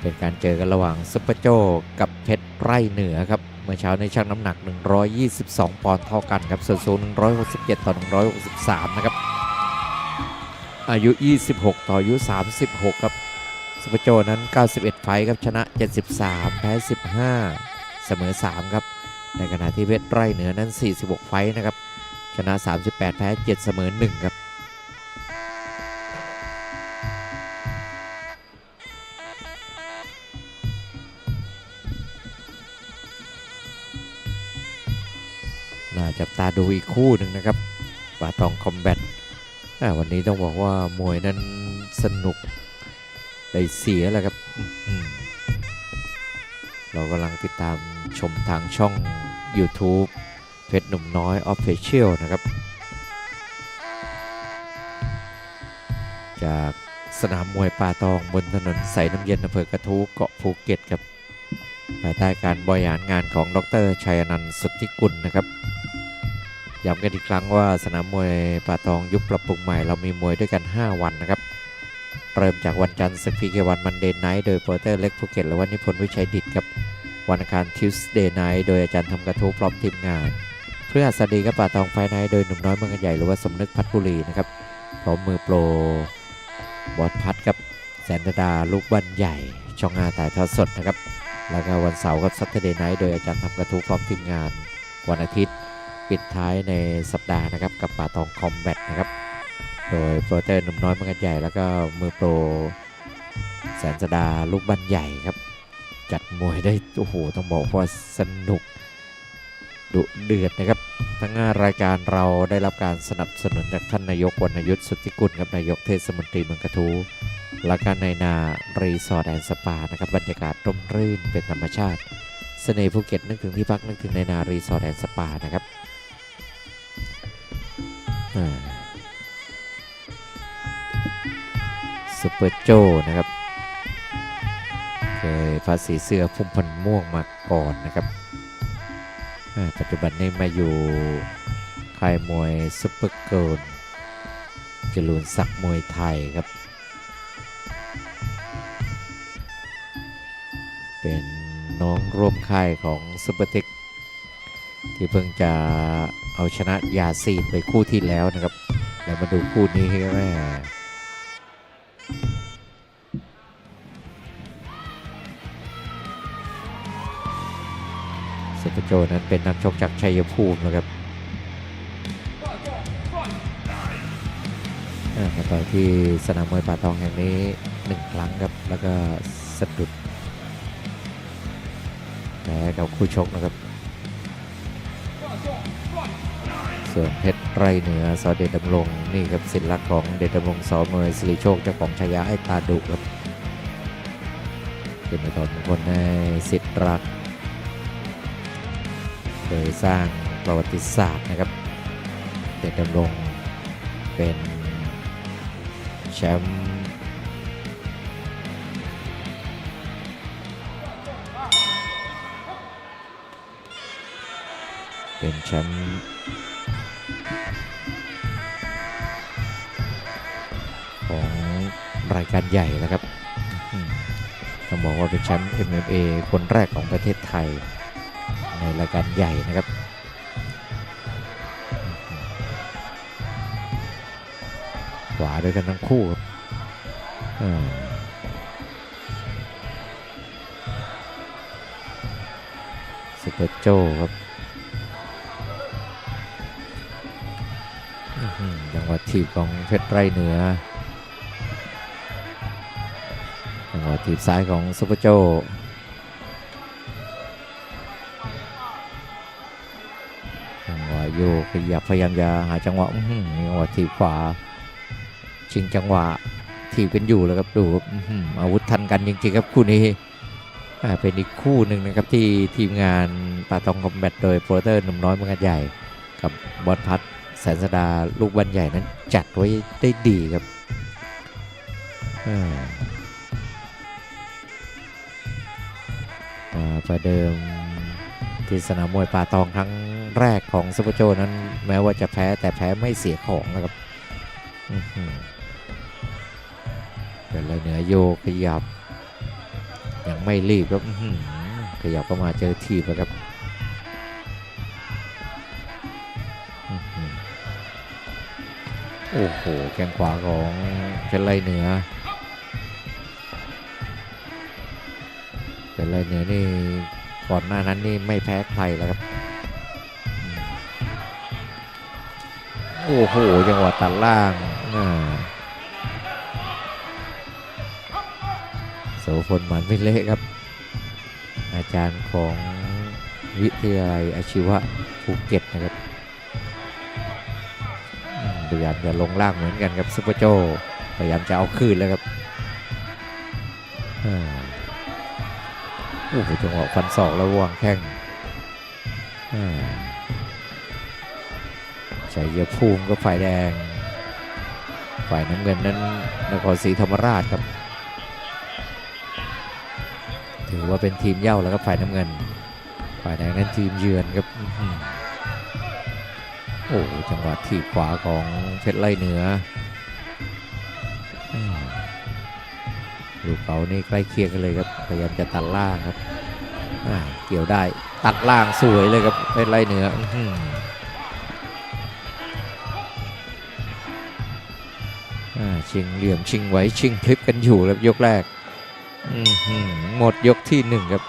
เป็นการเจอกันระหว่างซุปเปอร์โจกับเพชรไร่เหนือครับ เมื่อเช้าในชั่งน้ำหนัก 122 ปอนด์เท่ากันครับส่วนสูง 167 ต่อ 163 นะครับ อายุ 26 ต่ออายุ 36 ครับซุปเปอร์โจนั้น 91 ไฟครับชนะ 73 แพ้ 15 เสมอ 3 ครับ ในขณะที่เพชรไร่เหนือนั้น 46 ไฟนะครับ ชนะ 38 แพ้ 7 เสมอ 1 ครับ จับตาดูอีกคู่หนึ่งนะครับปาตองคอมแบทอ่าวันนี้ต้องบอกว่ามวยนั้นสนุกได้เสียแหล้วครับอื้อหือเรากำลังติดตามชมทางช่อง YouTube เพชรหนุ่มน้อย Official นะครับ จากสนามมวยป่าตองบนถนนใสน้ำเย็นอำเภอกระทู้เกาะภูเก็ตครับภายใต้การบริหารงานของดรชัยอนันท์สุทธิกุลนะครับ ย้ำกันอีกครั้งว่าสนามมวยป่าตองยุคปรับปรุงใหม่เรามีมวยด้วยกัน 5 วันนะครับ เริ่มจากวันจันทร์ศึกพีเควันมันเดย์ไนท์โดยโปรเตอร์เล็กภูเก็ตและวันนิพนธ์วิชัยดิตครับ วันอังคารทิวส์เดย์ไนท์โดยอาจารย์ทำกระทู้พร้อมทีมงานเพื่อสดีกับป่าตองไฟไนท์โดยหนุ่มน้อยเมืองใหญ่หรือว่าสมนึกพัทบุรีนะครับพร้อมมือโปรบอสพัดครับแสนดาลูกบันใหญ่ ช่องงาถ่ายทอดสดนะครับ แล้วก็วันเสาร์กับซัตเดย์ไนท์โดยอาจารย์ทำกระทู้พร้อมทีมงาน วันอาทิตย์ ปิดท้ายในสัปดาห์นะครับกับป่าตองคอมแบทนะครับ โดยโปรเตอร์หนุ่มน้อยเมืองใหญ่ แล้วก็มือโปรแสนสดาลูกบันใหญ่ครับ จัดมวยได้โอ้โหต้องบอกว่าสนุกดุเดือดนะครับ ทั้งารายการเราได้รับการสนับสนุนจากท่านนายกวรรณยุทธสุทธิกุลครับนายกเทศมนตรีเมืองกระทูและการในนารีสอร์ทแอนด์สปานะครับบรรยากาศร่มรื่นเป็นธรรมชาติเสน่ห์ภูเก็ตนึกถึงที่พักนึกถึงในนารีสอร์ทแอนด์สปานะครับ ซูเปอร์โจนะครับ เคยภาษีเสื้อพุ่มพันม่วงมาก่อนนะครับ ปัจจุบันนี้มาอยู่ค่ายมวยซุปเปอร์เกิลจรูนศักมวยไทยครับ เป็นน้องร่วมค่ายของซุปเปอร์เทคที่เพิ่งจะ เอาชนะยาซีนไปคู่ที่แล้วนะครับแล้วมาดูคู่นี้แม่เซปโจนั้นเป็นนักชกจากชัยภูมินะครับมาต่อยที่สนามมวยป่าตองแห่งนี้หนึ่งครั้งครับ แล้วก็สะดุดแพ้กับคู่ชกนะครับ ส่วนเพชรไรเหนือสอเดชดำรงนี่ครับสิทธิ์รักของเดชดำรงสอเมยสิริโชคเจ้าของชายาไอ้ตาดุครับเป็นตอนคนในสิทธิ์รักเคยสร้างประวัติศาสตร์นะครับ เดชดำรงเป็นแชมป์เป็นแชมป์ ของรายการใหญ่นะครับต้องบอกว่าเป็นแชมป์ MMA คนแรกของประเทศไทย ในรายการใหญ่นะครับขวาด้วยกันทั้งคู่ครับอ่าซุปเปอร์โจครับ ทีบของเพชรไรเหนือจังหวะทีบซ้ายของซุปเปอร์โจจังหวะโยกขยับพยายามจะหาจังหวะจังหวะทีบขวา ชิงจังหวะทีบกันอยู่แล้วครับดูอาวุธทันกันจริงๆครับคู่นี้เป็นอีกคู่หนึ่งนะครับที่ทีมงานปาตองคอมแบทโดยโปรเตอร์หนุ่มน้อยเมืองใหญ่กับบอลพัด แสนสดาลูกบันใหญ่นั้นจัดไว้ได้ดีครับอ่าประเดิมที่สนามมวยป่าตองครั้งแรกของซุปเปอร์โจนั้นแม้ว่าจะแพ้แต่แพ้ไม่เสียของนะครับอื้อหือเป็นเลยเหนือโยขยับ ยังไม่รีบครับอื้อหือขยับเข้ามาเจอทีบแล้วครับ โอ้โห แข้งขวาของเชรไลเหนือเชรไลเหนือนี่ก่อนหน้านั้นนี่ไม่แพ้ใครแล้วครับ โอ้โห จังหวะตัดล่างอ่าโสพลหมันไม่เละครับ อาจารย์ของวิทยาลัยอาชีวะภูเก็ตนะครับ พยายามจะลงล่างเหมือนกันครับซุปเปอร์โจพยายามจะเอาคืนแล้วครับอ่าโอ้โหจังหวะฟันศอกแล้ววางแข้งอ่าชัยภูมิก็ฝ่ายแดง ฝ่ายน้ำเงินนั้นนครศรีธรรมราชครับ ถือว่าเป็นทีมเย้าแล้วครับฝ่ายน้ำเงิน ฝ่ายแดงนั้นทีมเยือนครับ โอ้โหจังหวะถีบขวาของเพชรไล่เหนือลูกเขานี่ใกล้เคียงกันเลยครับพยายามจะตัดล่างครับเกี่ยวได้ตัดล่างสวยเลยครับเพชรไล่เหนืออชิงเหลี่ยมชิงไว้ชิงพลิปกันอยู่ครับยกแรกหมดยกที่หนึ่งครับ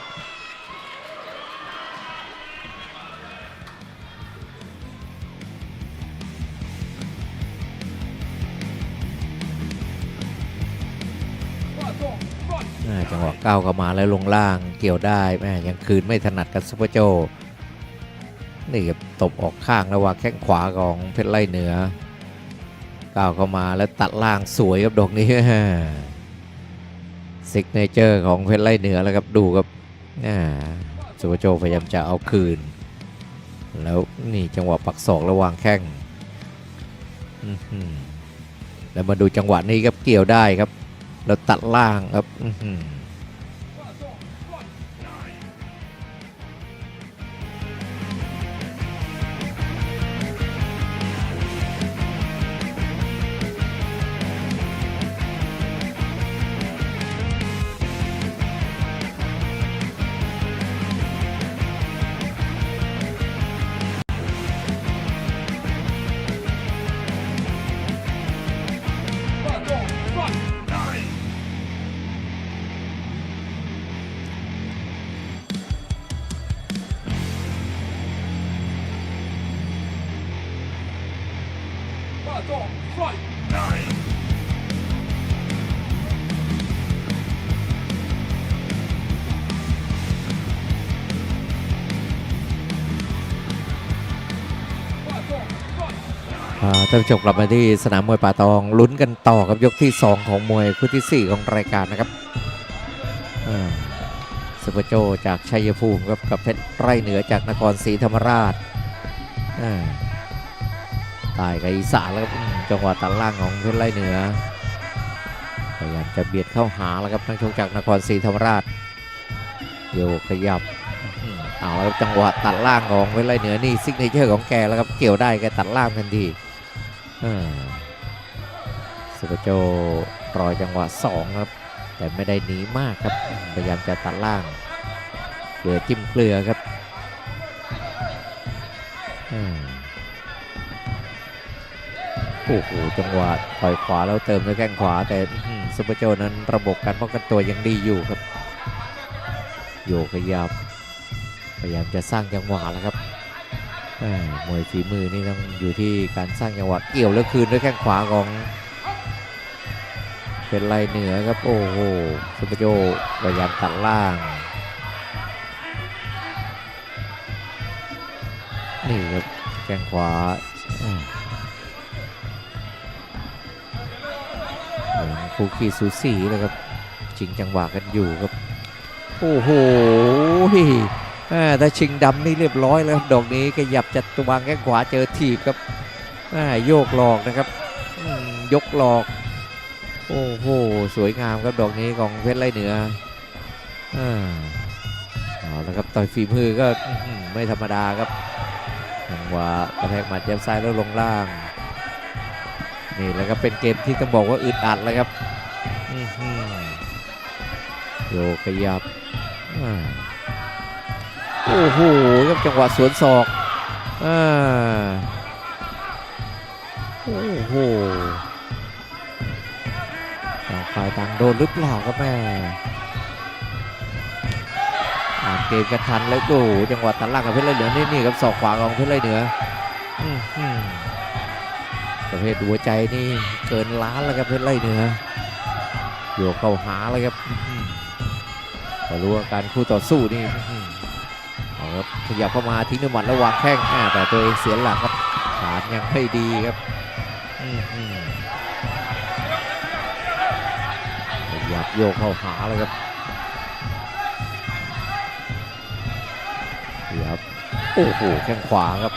ก้าวเข้ามาแล้วลงล่างเกี่ยวได้แม่ยังคืนไม่ถนัดกับซุปเปอร์โจนี่ครับตบออกข้างระหว่างแข้งขวาของเพชรไล่เหนือก้าวเข้ามาแล้วตัดล่างสวยครับดอกนี้ซิกเนเจอร์ของเพชรไล่เหนือแล้วครับดูครับอ่าสุวโจพยายามจะเอาคืน แล้วนี่จังหวะปักศอกระหว่างแข้งแล้วมาดูจังหวะนี้ครับเกี่ยวได้ครับ แล้วตัดล่างครับ อื้อหืออ่าท่านผู้ชมกลับมาที่สนามมวยป่าตองลุ้นกันต่อครับยกที่ 2 ของมวยคู่ที่ 4 ของรายการนะครับอ่าสุปเปอร์โจจากชัยภูมิครับกับเพชรไร่เหนือจากนครศรีธรรมราชอ่า ใตายกับอีสานแล้วครับจังหวะตัดล่างของเพชรไร่เหนือพยายามจะเบียดเข้าหาแล้วครับนักชกจากนครศรีธรรมราชโยกขยับเอาแล้วครับจังหวะตัดล่างของเพชรไร่เหนือนี่ซิกเนเจอร์ของแกแล้วครับเกี่ยวได้แกตัดล่างทันทีสุปเปอร์โจรอจังหวะสองครับแต่ไม่ได้หนีมากครับพยายามจะตัดล่างเหลือจิ้มเกลือครับ โอ้โหจังหวะต่อยขวาแล้วเติมด้วยแข้งขวา แต่ซุปเปอร์โจนั้นระบบการป้องกันตัวยังดีอยู่ครับ โยกขยับพยายามจะสร้างจังหวะแล้วครับมวยฝีมือนี่ต้องอยู่ที่การสร้างจังหวะเกี่ยวแล้วคืนด้วยแข้งขวาของ เป็นไรเหนือครับ โอ้โหซุปเปอร์โจพยายามตัดล่างนี่ครับแข้งขวา คู่ขี้สูสีเลยครับชิงจังหวะกันอยู่ครับ โอ้โหอ่าถ้าชิงดำนี่เรียบร้อยแล้วครับดอกนี้ขยับจัดตัวางแข้งขวาเจอถีบครับอ่าโยกหลอกนะครับยกหลอก โอ้โหสวยงามครับดอกนี้ของเพชรไร่เหนืออ่าเอาละครับต่อยฝีมือก็ไม่ธรรมดาครับจังหวะกระแทกหมัดยับซ้ายแล้วลงล่าง นี่แหล้วก็เป็นเกมที่ต้องบอกว่าอึดอัดแล้วครับอื้อหือโยกขยับอ่าโอ้โหครับจังหวะสวนศอกอ่าโอ้โหต่างฝ่ายต่างโดนหรือเปล่าครับแม่อ่านเกมกันทันแล้วโอ้โหจังหวะตัดล่างกับเพชรไรเหนือนี่นี่ครับศอกขวาของเพชรไรเหนืออื้อหือ ประเภทหัวใจนี่เกินล้านแล้วครับเพชรไรเหนือโยกเข้าหาเลยครับพอรู้ว่าการคู่ต่อสู้นี่อื้อหือเอาครับขยับเข้ามาทิ้งด้วยหมัดแล้ววางแข้งแต่ตัวเองเสียหลักครับฐานยังไม่ดีครับอื้อหือขยับโยกเข้าหาเลยครับขยับโอ้โหแข้งขวาครับ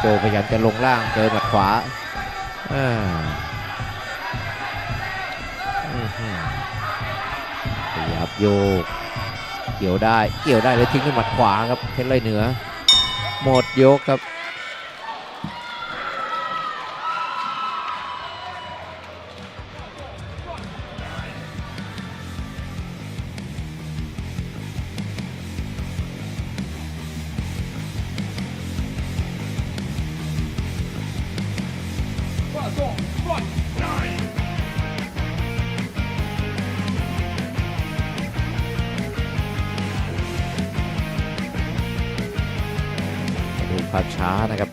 โจพยายามจะลงล่างเจอหมัดขวาอ่าอื้อหือขยับโยก เกี่ยวได้ เกี่ยวได้แล้วทิ้งด้วยหมัดขวาครับเพชรไรเหนือ หมดยกครับ ดูภาพช้านะครับ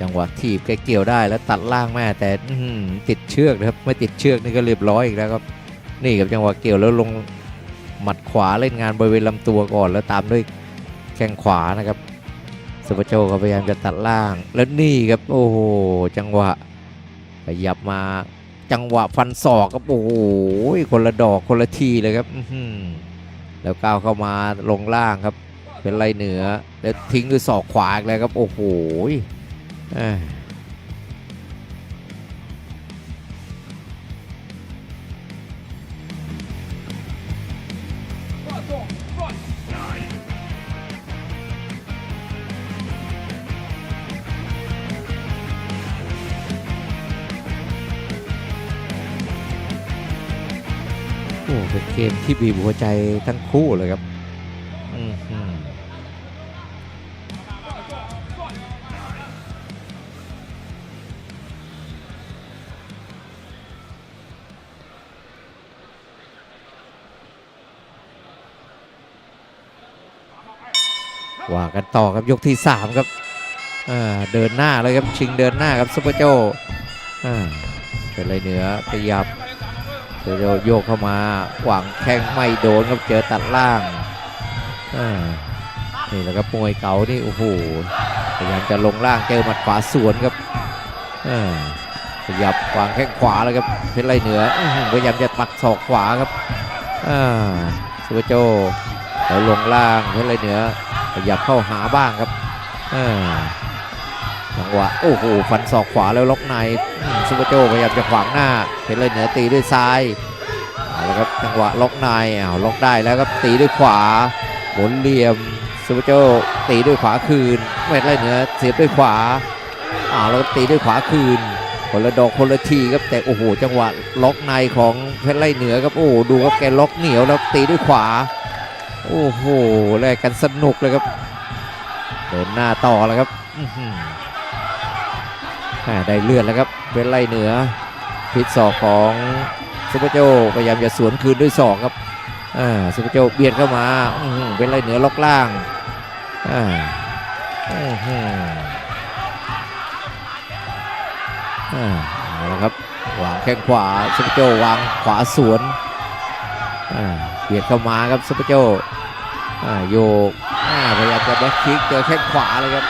จังหวะถีบแกเกี่ยวได้แล้วตัดล่างแม่แต่ติดเชือกนะครับไม่ติดเชือกนี่ก็เรียบร้อยอีกแล้วครับนี่กับจังหวะเกี่ยวแล้วลงหมัดขวาเล่นงานบริเวณลำตัวก่อนแล้วตามด้วยแข้งขวานะครับสุปโจก็พยายามจะตัดล่างแล้วนี่ครับโอ้โหจังหวะ ขยับมาจังหวะฟันศอกครับโอ้โหคนละดอกคนละทีเลยครับอืแล้วก้าวเข้ามาลงล่างครับ เป็นไรเหนือ แล้วทิ้งด้วยศอกขวาอีกแล้วครับ โอ้โห เกมที่บีบหัวใจทั้งคู่เลยครับว่ากันต่อครับยกที่ 3 ครับเดินหน้าเลยครับชิงเดินหน้าครับซุปเปอร์โจเป็นไรเหนือขยับ โจโยกเข้ามาหวังแข้งไม่โดนครับเจอตัดล่างนี่แหละครับมวยเก่านี่โอ้โหพยายามจะลงล่างเจอหมัดขวาสวนครับขยับวางแข้งขวาเลยครับเพชรไรเหนืออื้อพยายามจะปักศอกขวาครับอ่าซุปเปอร์โจแล้วลงล่างเพชรไรเหนือขยับเข้าหาบ้างครับ จังหวะโอ้โหฟันศอกขวาแล้วล็อกในอืมซุปเปอร์โจพยายามจะขวางหน้าเพชรเลยเหนือตีด้วยซ้ายเอาละครับจังหวะล็อกในอ้าวล็อกได้แล้วครับตีด้วยขวาหมุนเหลี่ยมซุปเปอร์โจตีด้วยขวาคืนเพชรเลยเหนือเสียบด้วยขวาอ้าวแล้วก็ตีด้วยขวาคืนคนละดอกคนละทีครับแต่โอ้โหจังหวะล็อกในของเพชรไล่เหนือครับโอ้ดูครับแกล็อกเหนียวแล้วตีด้วยขวาโอ้โหแลกกันสนุกเลยครับเดินหน้าต่อแล้วครับ ได้เลือดแล้วครับเป็นไล่เหนือพิษศอกของซุปเปอร์โจพยายามจะสวนคืนด้วยศอกครับอ่าซุปเปอร์โจเบียดเข้ามาเป็นไล่เหนือล็อกล่างอ่าอื้อหืออ่าเอาละครับวางแข้งขวาซุปเปอร์โจวางขวาสวนอ่าเบียดเข้ามาครับซุปเปอร์โจอ่าโยกอ่าพยายามจะแบ็คคิกเจอแข้งขวาเลยครับ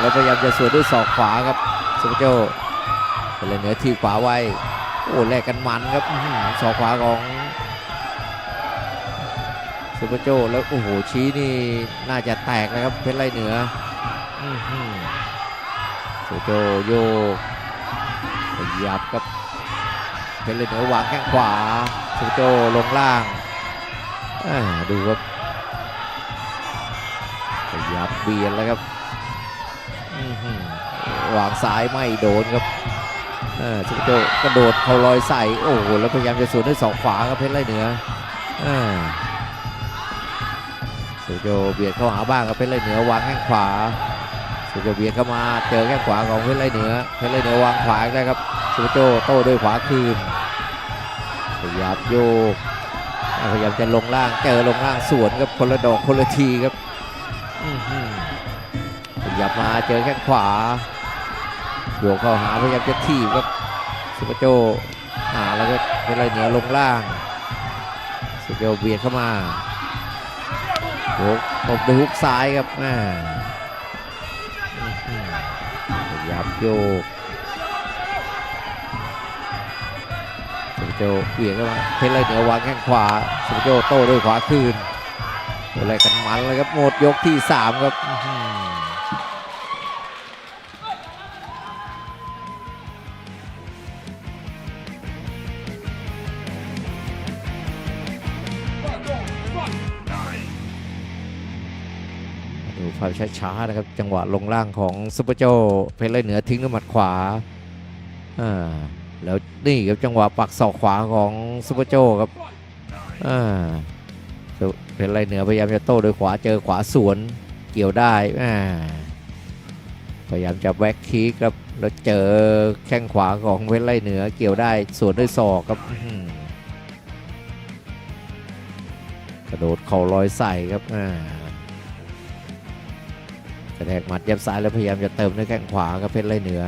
แล้วพยายามจะสวนด้วยศอกขวาครับ ซุปเปอร์โจเป็นเลยเหนือทีขวาไว้โอ้แลกกันมันครับอื้อขวาของซุปเปอร์โจแล้วโอ้โหชี้นี่น่าจะแตกนะครับเพชรไรเหนืออื้อซุปเปอร์โจโยขยับครับเพชรไรเหนือวางแข้งขวาซุปเปอร์โจลงล่างาดูครับขยับเบียดแล้วครับ วางซ้ายไม่โดนครับเออซุปเปอร์โจกระโดดเขาลอยใส่โอ้โหแล้วพยายามจะสวนด้วยศอกขวาครับเพชรไร่เหนืออ่าซุโจเบียดเข้าหาบ้างครับเพชรไร่เหนือวางแข้งขวาซุโจเบียดเข้ามาเจอแข้งขวาของเพชรไร่เหนือเพชรไร่เหนือวางขวาได้ครับซุโจโต้ด้วยขวาคืนพยายามโยกอ่พยายามจะลงล่างเจอลงล่างสวนครับคนละดอกคนละทีครับอื้อหือขยับมาเจอแข้งขวา โยกเข้าหาพยายามจะถีบครับสุปโจหาแล้วก็เป็นไรเหนือลงล่างสุปโจเบียดเข้ามาโยกตบด้วยฮุกซ้ายครับอ่าอื้อหือพยายามโยกสุปโจเบียดเข้ามาเพชรไรเหนือวางแข้งขวาสุปโจโต้ด้วยขวาคืนอะไรกันมันเลยครับหมดยกที่สามครับ อื้อหือดูภาพช้าๆนะครับ จังหวะลงล่างของซุปเปอร์โจเพชรไล่เหนือทิ้งด้วยหมัดขวาอ่าแล้วนี่ครับจังหวะปักศอกขวาของซุปเปอร์โจครับอ่าเพชรไล่เหนือพยายามจะโต้ด้วยขวาเจอขวาสวนเกี่ยวได้อ่าพยายามจะแบ็คคีครับแล้วเจอแข้งขวาของเพชรไล่เหนือเกี่ยวได้สวนด้วยศอกครับกระโดดเข่าลอยใส่ครับอ่า กระแทกหมัดยับซ้ายแล้วพยายามจะเติมด้วยแข้งขวาครับเพชรไล่เหนือ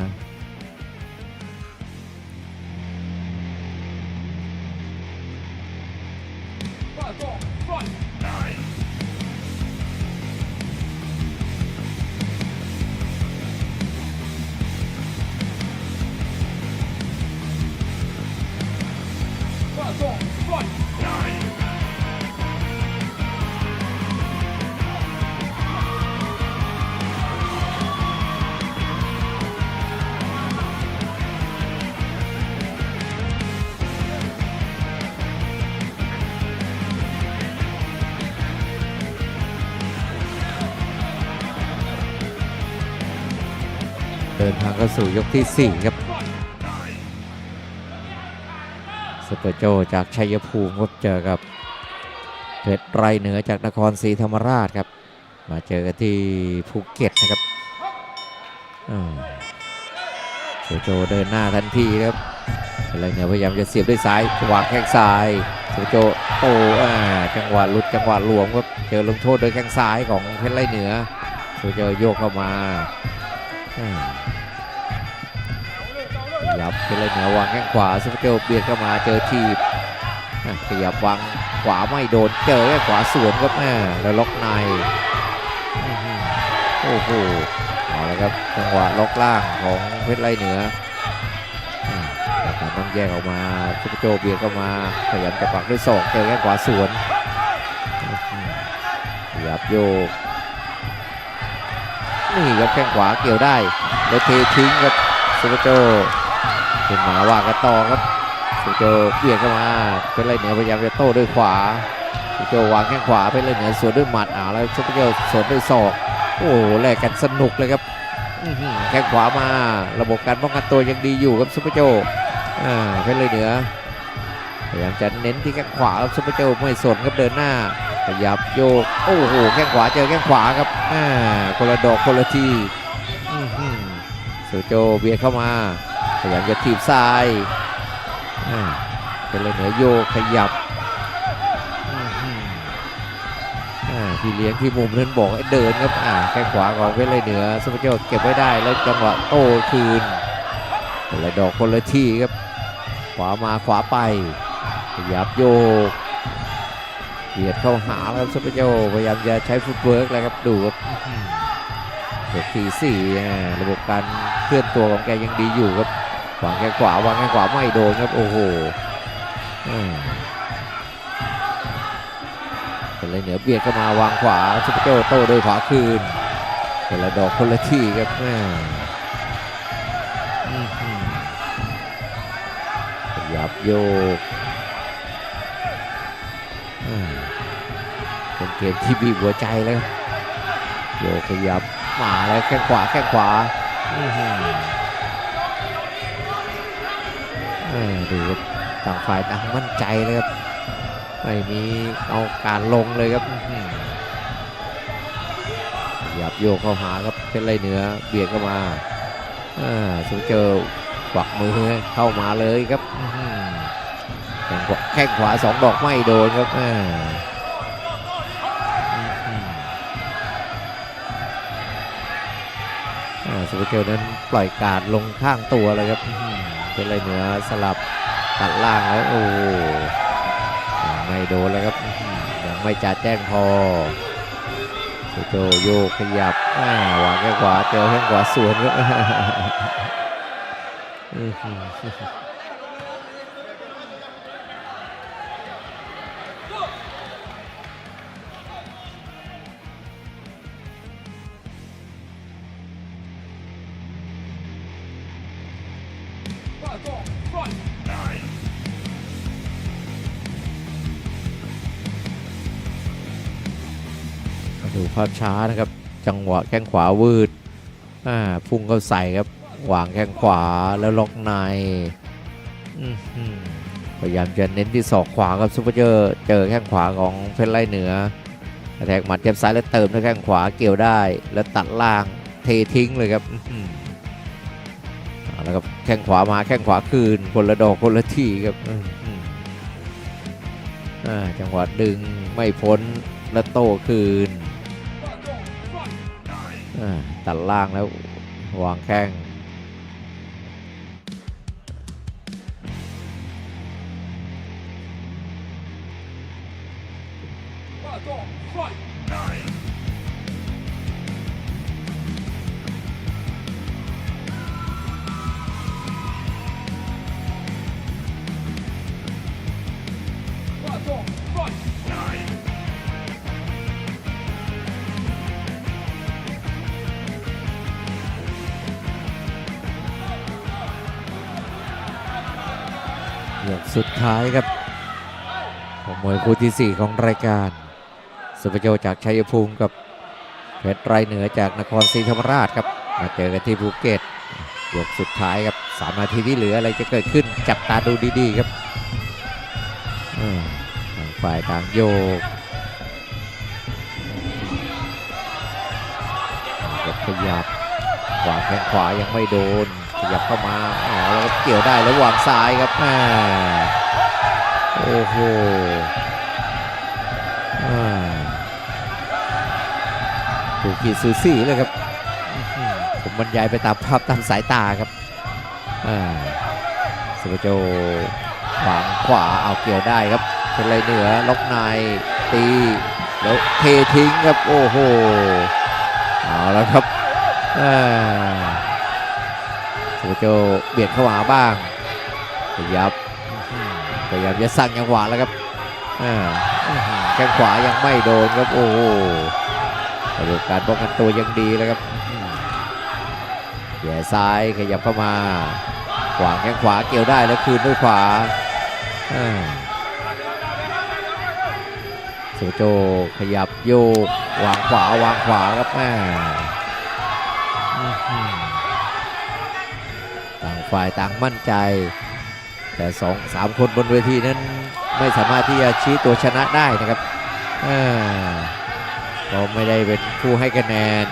างเข้าสู่ยกที่ 4 ครับสเปอร์โจจากชัยภูมิครับเจอกับเพชรไรเหนือจากนครศรีธรรมราชครับ มาเจอกันที่ภูเก็ตนะครับสเปอร์โจเดินหน้าทันทีครับเพชรไรเหนือพยายามจะเสียบด้วยซ้ายวางแข้งซ้ายสเปอร์โจโอ้อ่าจังหวะหลุดจังหวะหลวมครับเจอลงโทษโดยแข้งซ้ายของเพชรไรเหนือสเปอร์โจโยกเข้ามา ยับเป็นเลยเหนือวางแข้งขวาซุปเปอร์เกลเบียดเข้ามาเจอทีบขยับวางขวาไม่โดนเจอแค่ขวาสวนครับแม่แล้วล็อกในโอ้โหเอาละครับจังหวะล็อกล่างของเพชรไล่เหนืออ่าแต่การต้องแยกออกมาซุปเปอร์โจเบียดเข้ามาพยายามจะปักด้วยศอกเจอแค่ขวาสวนอื้อหือขยับโยกนี่ครับแข้งขวาเกี่ยวได้แล้วเททิ้งครับซูเปอร์โจ เป็นหมาว่ากันต่อครับซูเปอร์โจเบียดเข้ามาเป็นไรเหนือพยายามจะโต้ด้วยขวาซูเปอร์โจวางแข้งขวาเป็นไรเหนือสวนด้วยหมัดอ่าแล้วซูเปอร์โจสวนด้วยศอก โอ้โหแลกกันสนุกเลยครับแข้งขวามาระบบการป้องกันตัวยังดีอยู่ครับซูเปอร์โจอ่าเป็นไรเหนือพยายามจะเน้นที่แข้งขวาครับซูเปอร์โจไม่สนครับเดินหน้าขยับโยกโอ้โหแข้งขวาเจอแข้งขวาครับอ่าคนละดอกคนละชี้สุโจเบียดเข้ามา พยายามจะถีบซ้ายอ่าเป็นเลยเหนือโยกขยับอื้อหืออ่าพี่เลี้ยงที่มุมนั้นบอกให้เดินครับอ่าแข้งขวาของเพชรเลยเหนือสุโจเก็บไว้ได้แล้วจังหวะโต้คืนคนละดอกคนละทีครับ ขวามาขวาไปขยับโยกเบียดเข้าหาแล้วซุปเปอร์โจพยายามจะใช้ฟุตเวิร์กแล้วครับดูครับยกที่สี่อ่าระบบการเคลื่อนตัวของแกยังดีอยู่ครับ วางแกขวาวางแกขวาไม่โดนครับโอ้โหเป็นเลยเหนือเบียดเข้ามาวางขวาซุปเปอร์โจโต้โดยขวาคืนเป็นละดอกคนละที่ครับแม่อื้อหือขยับโยกเป็นเกมที่บีบหัวใจแล้วครับโยกขยับมาแล้วแข้งขวาแข้งขวา ดูครับต่างฝ่ายต่างมั่นใจเลยครับไม่มีเอาการลงเลยครับหยับโยกเข้าหาครับเพชรไรเหนือเบียดเข้ามาอสุเจอกวักมือเข้ามาเลยครับแข้งขวาแข้งขวาสองดอกไม่โดนครับสุเจอนั้นปล่อยการลงข้างตัวเลยครับเพชรไรเหนือสลับ ตัดล่างแล้วโอ้ยังไม่โดนแล้วครับยังไม่จัดแจ้งพอโจโจโยกขยับอ่าวางแข้งขวาเจอแข้งขวาสวนครับอื้อ ดูภาพช้านะครับ จังหวะแข้งขวาวืดอ่าพุ่งเข้าใส่ครับวางแข้งขวาแล้วล็อกในพยายามจะเน้นที่ศอกขวาครับซุปเปอร์เจอร์เจอแข้งขวาของเพชรไล่เหนือกระแทกหมัดเจ็บซ้ายแล้วเติมด้วยแข้งขวาเกี่ยวได้ แล้วตัดล่างเททิ้งเลยครับแล้วครับแข้งขวามาแข้งขวาคืนคนละดอกคนละทีครับอ่าจังหวะดึงไม่พ้นแล้วโต้คืน ตัดล่างแล้ววางแข้งยกสุด ท้ายครับของมวยคู่ที่ 4 ของรายการ สุภโจจากชัยภูมิกับเพชรไรเหนือจากนครศรีธรรมราชครับมาเจอกันที่ภูเก็ตยกสุดท้ายครับสามนาทีที่เหลืออะไรจะเกิดขึ้นจับตาดูดีๆครับอ่าต่างฝ่ายต่างโยกครับขยับขวาแข้งขวายังไม่โดน ขยับเข้ามาอ๋อแล้วเกี่ยวได้แล้ววางซ้ายครับแม่ โอ้โหอ่าถูกขีดสูสีเลยครับอื้อหือผมบรรยายไปตามภาพตามสายตาครับอ่าสุภโจวางขวาเอาเกี่ยวได้ครับเป็นไรเหนือล็อกในตีแล้วเททิ้งครับโอ้โหเอาแล้วครับอ่าสุโจเบียดเข้ามาบ้างขยับอื้อหือ พยายามจะสั่งจังหวะแล้วครับอ่าอื้อหือแข้งขวายังไม่โดนครับ โอ้โหกระดูกการป้องกันตัวยังดีแล้วครับอื้อหือแย่ซ้ายขยับเข้ามาขวางแข้งขวาเกี่ยวได้แล้วคืนด้วยขวาอ่าสุโจขยับโยกวางขวาวางขวาครับแม่อื้อหือต่างฝ่ายต่างมั่นใจ แต่สองสามคนบนเวทีนั้นไม่สามารถที่จะชี้ตัวชนะได้นะครับอ่าก็ไม่ได้เป็นผู้ให้คะแนน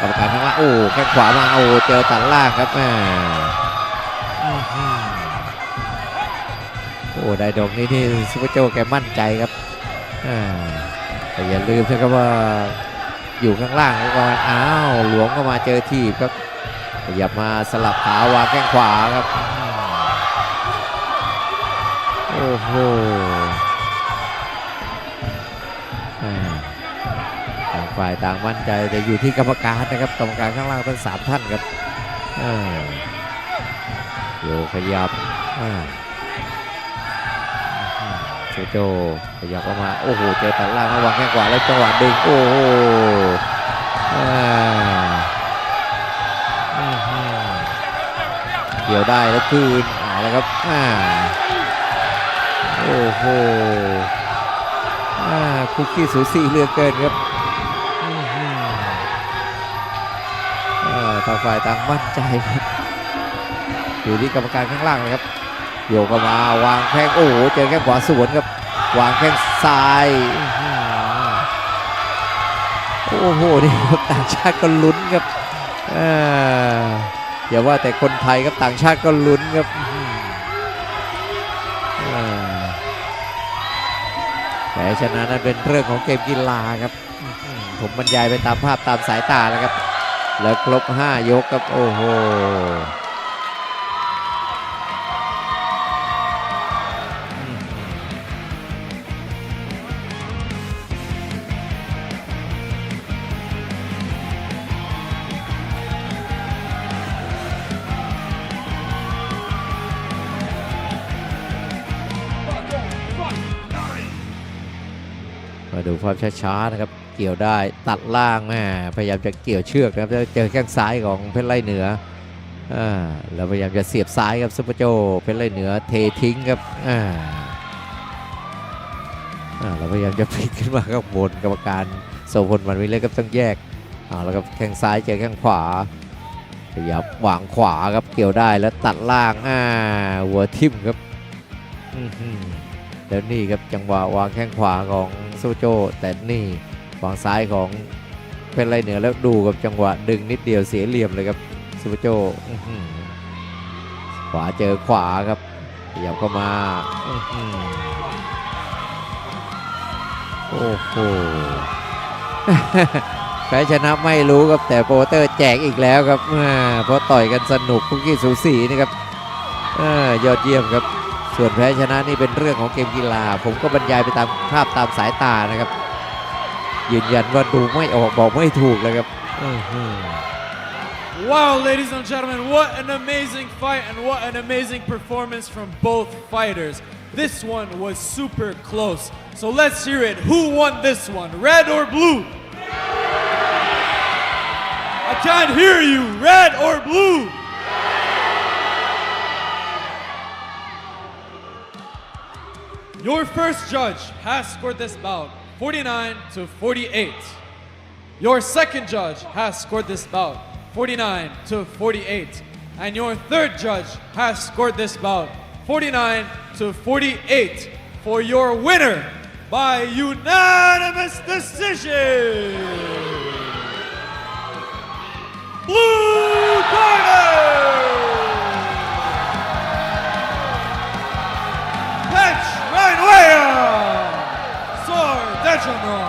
กรรมการข้างล่างโอ้แข้งขวามาโอ้เจอตัดล่างครับแม่โอ้ได้ดอกนี้นี่ซุปเปอร์โจแกมั่นใจครับแต่อย่าลืมนะครับว่าอยู่ข้างล่างแล้วก็อ้าวหลวงก็มาเจอทีบครับขยับมาสลับขาวางแข้งขวาครับ อ้โหต่างฝ่ายต่างมั่นใจแต่อยู่ที่กรรมการนะครับกรรมการข้างล่างทั้งสามท่านครับโยขยับโจโจขยับออกมาโอ้โหเจอตัดล่างแล้ววางแข้งขวาแล้วจังหวะดึงโอ้โหเกี่ยวได้แล้วคืนเอาแล้วครับ โอ้โหคุกกี้สูสีเลือเกินครับต่างฝ่ายต่างมั่นใจครับอยู่ที่กรรมการข้างล่างเลยครับโยกเข้ามาวางแข้งโอ้โหเจอแข้งขวาสวนครับ วางแข้งซ้ายโอ้โหนี่ครับต่างชาติก็ลุ้นครับเอ่ออย่าว่าแต่คนไทยครับต่างชาติก็ลุ้นครับ แต่ชนะนั้นเป็นเรื่องของเกมกีฬาครับ ผมบรรยายไปตามภาพตามสายตาแล้วครับ แล้วครบ 5 ยกครับ โอ้โห มาดูภาพช้าๆนะครับ เกี่ยวได้ตัดล่างแม่พยายามจะเกี่ยวเชือกนะครับเจอแข้งซ้ายของเพชรไล่เหนืออ่าแล้วพยายามจะเสียบซ้ายครับซุปเปอร์โจเพชรไล่เหนือเททิ้งครับอ่าอ่าเราพยายามจะพลิกขึ้นมาข้างบนกรรมการโซพลมันวิเลยครับต้องแยกอ่าแล้วก็แข้งซ้ายเจอแข้งขวาพยายามวางขวาครับเกี่ยวได้แล้วตัดล่างอ่าหัวทิ่มครับอืแล้วนี่ครับจังหวะวางแข้งขวาของ โซโจ แต่นี่วางซ้ายของเป็นไรเหนือแล้วดูกับจังหวะดึงนิดเดียวเสียเหลี่ยมเลยครับซูเปอร์โจขวาเจอขวาครับขยับเข้ามาโอ้โหแพ้ชนะไม่รู้ครับแต่โปรเตอร์แจกอีกแล้วครับเพราะต่อยกันสนุกคุกกี้สูสีนะครับอยอดเยี่ยมครับ ส่วนแพ้ชนะนี่เป็นเรื่องของเกมกีฬา ผมก็บรรยายไปตามภาพตามสายตานะครับ ยืนยันว่าดูไม่ออกบอกไม่ถูกเลยครับอื้อหือ Wow, ladies and gentlemen, what an amazing fight and what an amazing performance from both fighters. This one was super close. So let's hear it. Who won this one, red or blue? I can't hear you, red or blue? Your first judge has scored this bout 49 to 48. Your second judge has scored this bout 49 to 48. And your third judge has scored this bout 49 to 48 for your winner by unanimous decision. Blue Diamond! Legend